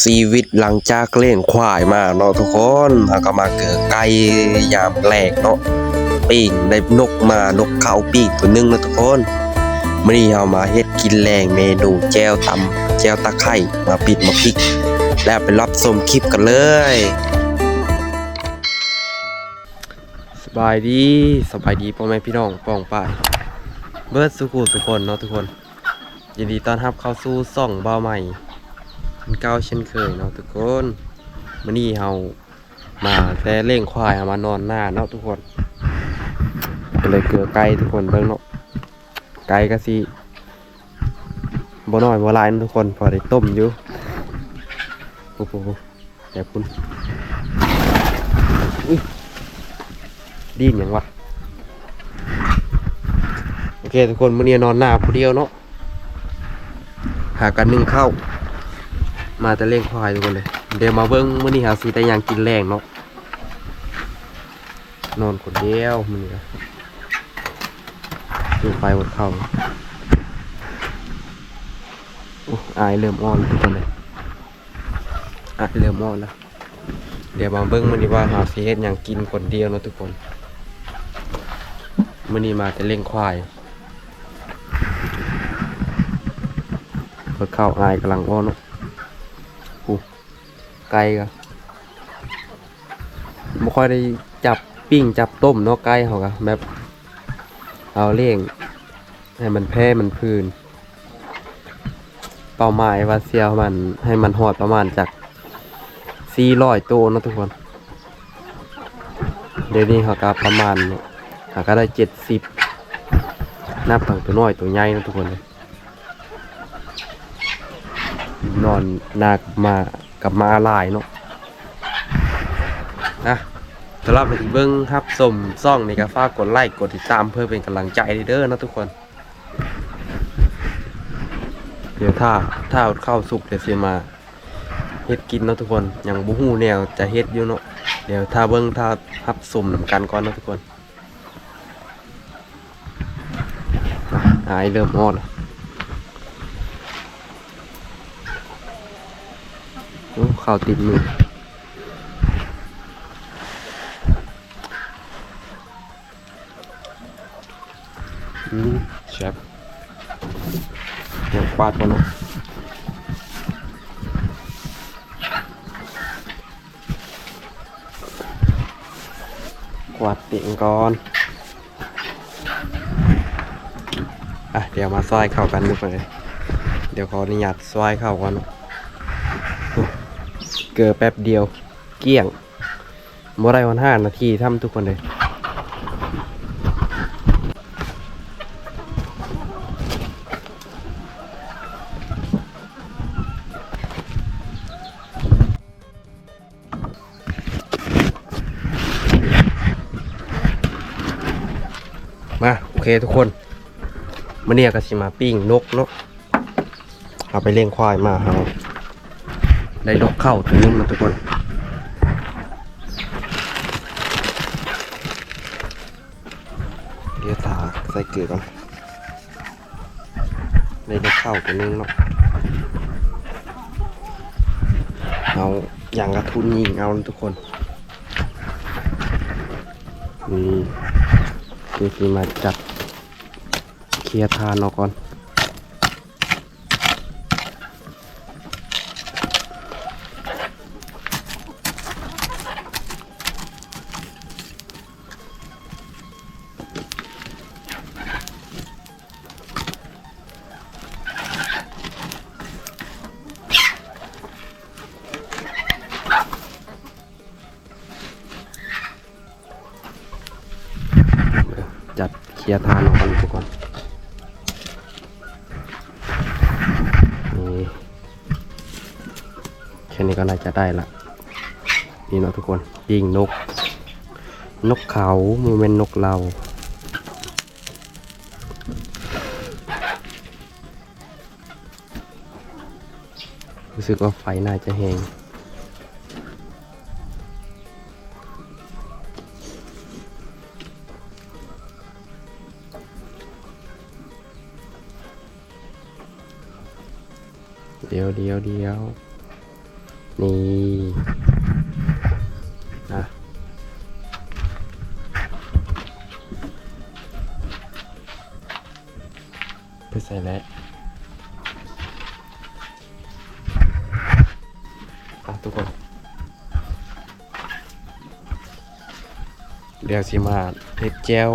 ชีวิตหลังจากเล่นควายมาเนาะทุกคนแล้วก็มาเกิดไก่ยามแปลกเนาะปิ้งได้นกมานกเขาปิ้งตัวหนึงเนาะทุกคนมื้อนี้เฮามาเฮ็ดกินแรงเมนูแจ่วตำแจ่วตะไคร้มาปิดมาพริก แล้วไปรับชมคลิปกันเลย สบายดีสบายดีพ่อแม่พี่น้องป้องป่ายเบิร์ดสุขุสุคนเนาะทุกคนยินดีต้อนรับเข้าสู่ซ่องเบาใหม่ มือนเก่าเช่นเคยเนาะทุกคนมื้อนี้เฮามาแต่เล่งควายเอามานอนหน้าเนาะทุกคนก็เลยเกลือไก่ทุกคนเบิ่งเนาะไก่ก็สิบ่น้อยบ่หลายนะทุกคนพอได้ต้มอยู่โอ้โหแต่คุณดีนหยังวะโอเคทุกคนมื้อนี้นอนหน้าผู้เดียวเนาะหากันหนึ่งเข้า มาแต่เล่งควายทุกคนเลย เดี๋ยวมาเบิ้งมื้อนี้หาสีแต่ยังกินแรงเนาะนอนคนเดียวมื้อนี้ดูไฟหมดเข้าโอ้อายเริ่มอ่อนทุกคนเลยอายเริ่มอ่อนแล้วเดี๋ยวมาเบิ้งมื้อนี้ว่าหาสีเฮ็ดหยังกินคนเดียวเนาะทุกคนมื้อนี้มาแต่เล่งควายรถเข้าอายกำลังอ้อนเนอะ ไก่ก็ไม่ค่อยได้จับปิ้งจับต้มเนาะไก่เขาก็แบบเอาเลี้ยงให้มันแพร่มันพื้น เป้าหมายว่าเซียวมันให้มันหอดประมาณจากสี่ร้อยตัวนะทุกคน เดี๋ยวนี้เขาก็ประมาณเขาก็ได้เจ็ดสิบนับตั้งตัวน้อยตัวใหญ่นะทุกคนเลยนอนนากมา กับมาลายเนาะนะสำหรับที่เบิ้งครับสมซ่องนี่ก็ฝากกดไลค์กดติดตามเพื่อเป็นกำลังใจเด้อนะทุกคน เดี๋ยวถ้าถ้าเอาเข้าวสุกเดี๋ยวเสิมาเฮ็ดกินเนาะทุกคนอย่างบูฮู้แนวจะเฮ็ดอยู่เนาะเดี๋ยวถ้าเบิ้งถ้าพับสมนำกันก่อนเนาะทุกคนอะอายเริ่มอ่อนแล้ว โอ้ ข่าวติดมือแชฟเดี๋ยวกวาดก่อนนะกวาดตียงก่อนอะเดี๋ยวมาซอยเข้ากันดูไปเลยเดี๋ยวขออนุญาตซอยเข้าก่อน เนาะเกิดแป๊บเดียว เกลี้ยงบ่ได้วันห้านาทีทำทุกคนเลยมาโอเคทุกคนมื่อนี้ก็สิมาปิ้งนกเนาะเอาไปเลี้ยงควายมาเฮา ได้นกเข้าตัวนึงนะทุกคนเดี๋ยวถาใส่เกลือก่อนได้นกเข้าตัวนึงเนาะเอาอย่างกระทุนยิงเอานะทุกคนนี่เดี๋ยวพี่มาจัดเคลียร์ทานออกก่อน ลียร์ทานออกก่อนทุกคนนี่แค่นี้ก็น่าจะได้ละนี่เนาะทุกคนยิงนก นกเขามือเป็นนกเรารู้สึกว่าไฟน่าจะแหง เดี๋ยวเดี๋ยวเดี๋ยวนี่นะไปใส่แล้วอะทุกคนเดี๋ยวสิมาเฮ็ดแจว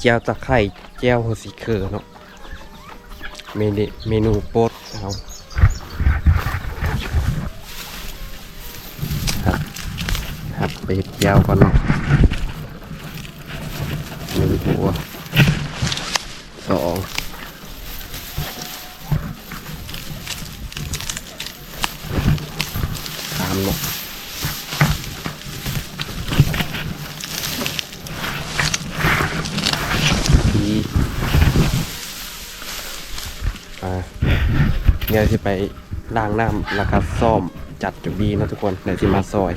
แจวตะไคร่แจวหัวสีเคอเนาะ เมนูเมนูโปรดเอาครับครับไปเฮ็ดแจวก่อนเนาะหนึ่งหัวสองสามเนาะ ดีอ่าเดี๋ยวจะไปล้างน้ำแล้วก็ซ่อมจัดจุดดีนะทุกคนเดี๋ยวจะมาซอย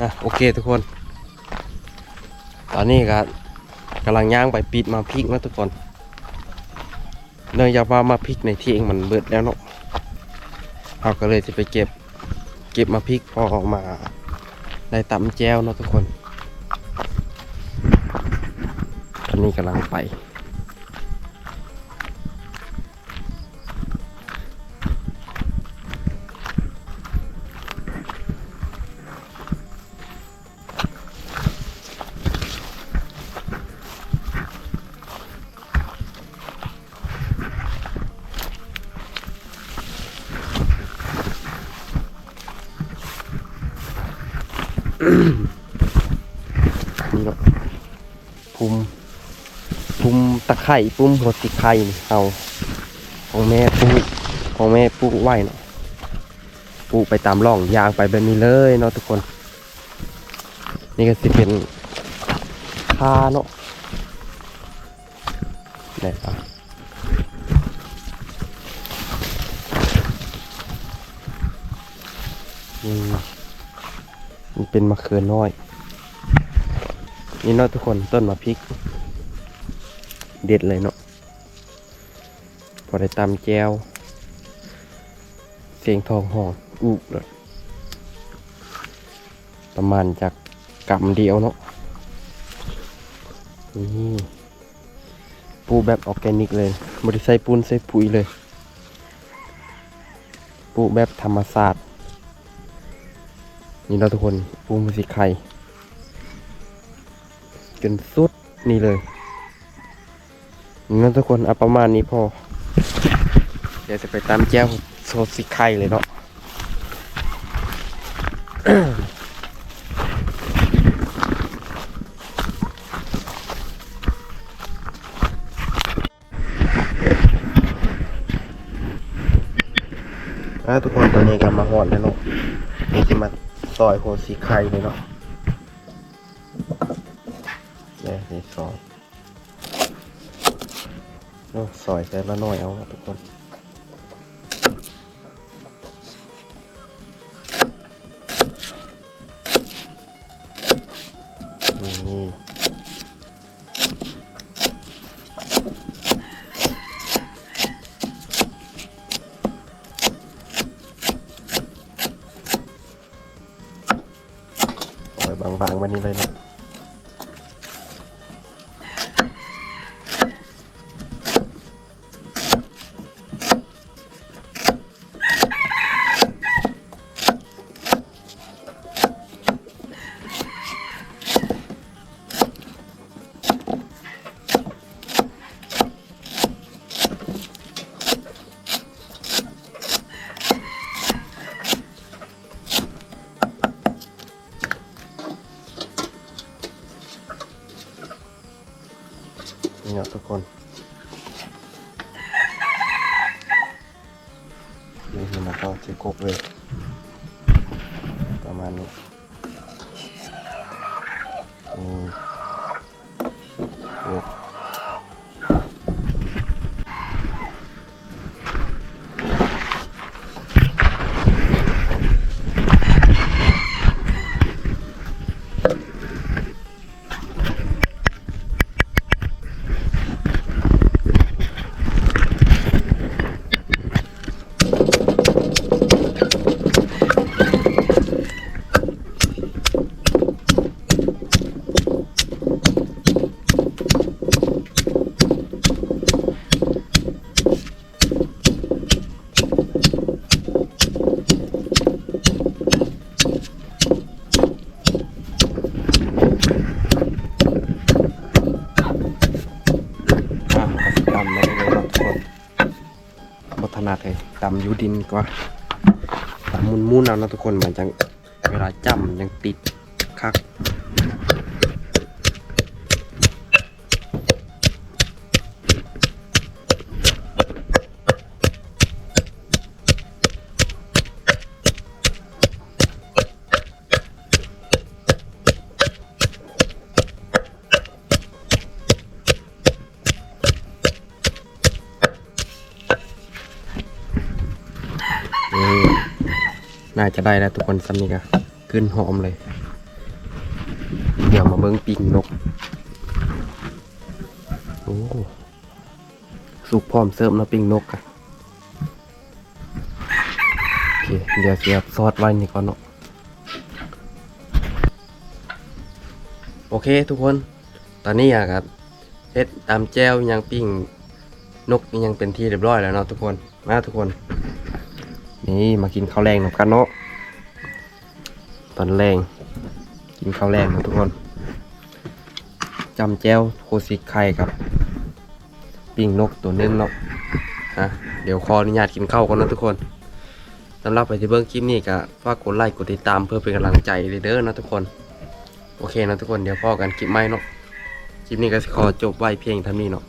อะโอเคทุกคน ตอนนี้ก็กำลังย่างไปปิดมาพริกนะทุกคน เนื่องจากว่ามาพริกในที่เองมันเบิดแล้วเนาะเราก็เลยจะไปเก็บเก็บมาพริกพอออกมาได้ตำแจ้วเนาะทุกคน ตอนนี้กำลังไป นี่เนาะปุ่มปุ่มตะไคร่ปุ่มหัวติไข่เอาของแม่ปลูกของแม่ปลูกไว้เนาะปลูกไปตามร่องยางไปแบบนี้เลยเนาะทุกคน นี่ก็สิเป็นคาเนาะไหนครับอืม มันเป็นมะเขือน้อย นี่เนาะทุกคนต้นมะพริก เด็ดเลยเนาะพอได้ตำแจวเสียงทองหองอุบเลยประมาณจากกำเดียวเนาะนี่ปูแบบออร์แกนิกเลยบริใส่ปูนใส่ปุ๋ยเลย ปูแบบธรรมศาสตร์ นี่เราทุกคนปูมือสีไข่จนสุดนี่เลยนั่นทุกคนเอาประมาณนี้พอ เดี๋ยวจะไปตามแจ้วโซสิไข่เลยเนาะอะทุกคนตอนนี้ก็มาหอดแล้วเนาะนี่จะมา ซอยโคสีไข่เลยเนาะเนี่สีซอยโอ้ซอยใส่ละหน่อยเอาทุกคน วันนี้เลยนะ ทุกคนนี่ ดเลยตำยูดินกว่าตำมุนมุนเอานะทุกคนมันจังเวลาจำยังติดคัก นี่ น่าจะได้แล้วทุกคนซ้ำนี่ก็ขึ้นหอมเลย เดี๋ยวมาเบิ้งปีกนก โอ้สุกพร้อมเสิร์ฟนะปิ้งนกอะโอเคเดี๋ยวเสียบซอสไว้นี่ก่อนเนาะโอเคทุกคน ตอนนี้อะครับเฮ็ดตามแจ้วยังปิ้งนกยังเป็นที่เรียบร้อยแล้วเนาะทุกคนมาทุกคน นี่มากินข้าวแรงนำกันเนาะตอนแรงกินข้าวแรงนะทุกคนจำแจ้วโคซิไข่ครับปิ้งนกตัวนึงเนาะฮะเดี๋ยวขออนุญาตกินข้าวก่อนนะทุกคนสำหรับไปที่เบิ้องคลิปนี้ก็ฝากกดไลค์กดติดตามเพื่อเป็นกำลังใจเด้อนะทุกคน โอเคนะทุกคนเดี๋ยวพอกันคลิปใหม่เนาะคลิปนี้ก็ขอจบไว้เพียงเท่านี้เนาะ